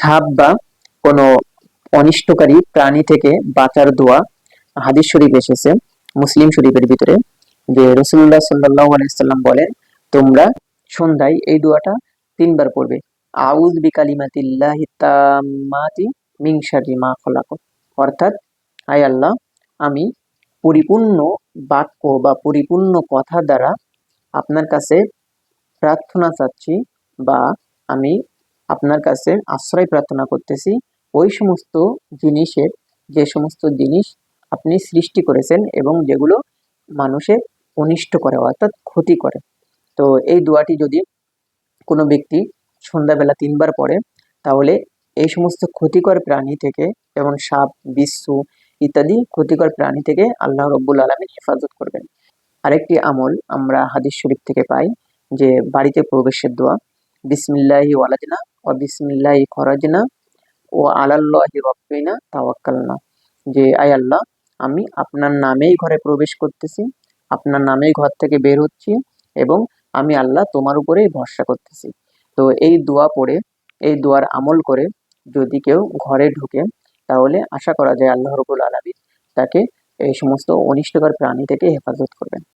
সাপ বা কোনো অনিষ্টকারী প্রাণী থেকে বাঁচার দোয়া হাদিস শরীফ এসেছে, মুসলিম শরীফের ভিতরে, যে রসুল্লাহ সাল্লাহ আলাইসাল্লাম বলেন, তোমরা সন্ধ্যায় এই দোয়াটা তিনবার পড়বে। আউজ বিকালিমাতিল্লাহি তাম্মাতি শাররি মা খলাক অর্থাৎ, আয় আল্লাহ, আমি পরিপূর্ণ বাক্য বা পরিপূর্ণ কথা দ্বারা আপনার কাছে প্রার্থনা চাচ্ছি বা আমি আপনার কাছে আশ্রয় প্রার্থনা করতেছি। ওই সমস্ত জিনিসের, যে সমস্ত জিনিস আপনি সৃষ্টি করেছেন এবং যেগুলো মানুষের অনিষ্ট করে, অর্থাৎ ক্ষতি করে। তো এই দোয়াটি যদি কোনো ব্যক্তি সন্ধ্যাবেলা তিনবার পড়ে, তাহলে এই সমস্ত ক্ষতিকর প্রাণী থেকে, যেমন সাপ, বিচ্ছু ইত্যাদি ক্ষতিকর প্রাণী থেকে আল্লাহ রব্বুল আলমিন হেফাজত করবেন। আরেকটি আমল আমরা হাদিস শরীফ থেকে পাই, যে বাড়িতে প্রবেশের দোয়া, বিসমিল্লাহি ওয়ালাজনা ও বিসমিল্লাহি ও আলাল্লাহি রব্বিনা তাওয়াক্কালনা। যে, আয় আল্লাহ, আমি আপনার নামেই ঘরে প্রবেশ করতেছি, আপনার নামেই ঘর থেকে বের হচ্ছি এবং আমি আল্লাহ তোমার উপরেই ভরসা করতেছি। তো এই দোয়া পড়ে, এই দোয়ার আমল করে যদি কেউ ঘরে ঢুকে, তাহলে আশা করা যায় আল্লাহ রবুল আলমী তাকে এই সমস্ত অনিষ্টকর প্রাণী থেকে হেফাজত করবেন।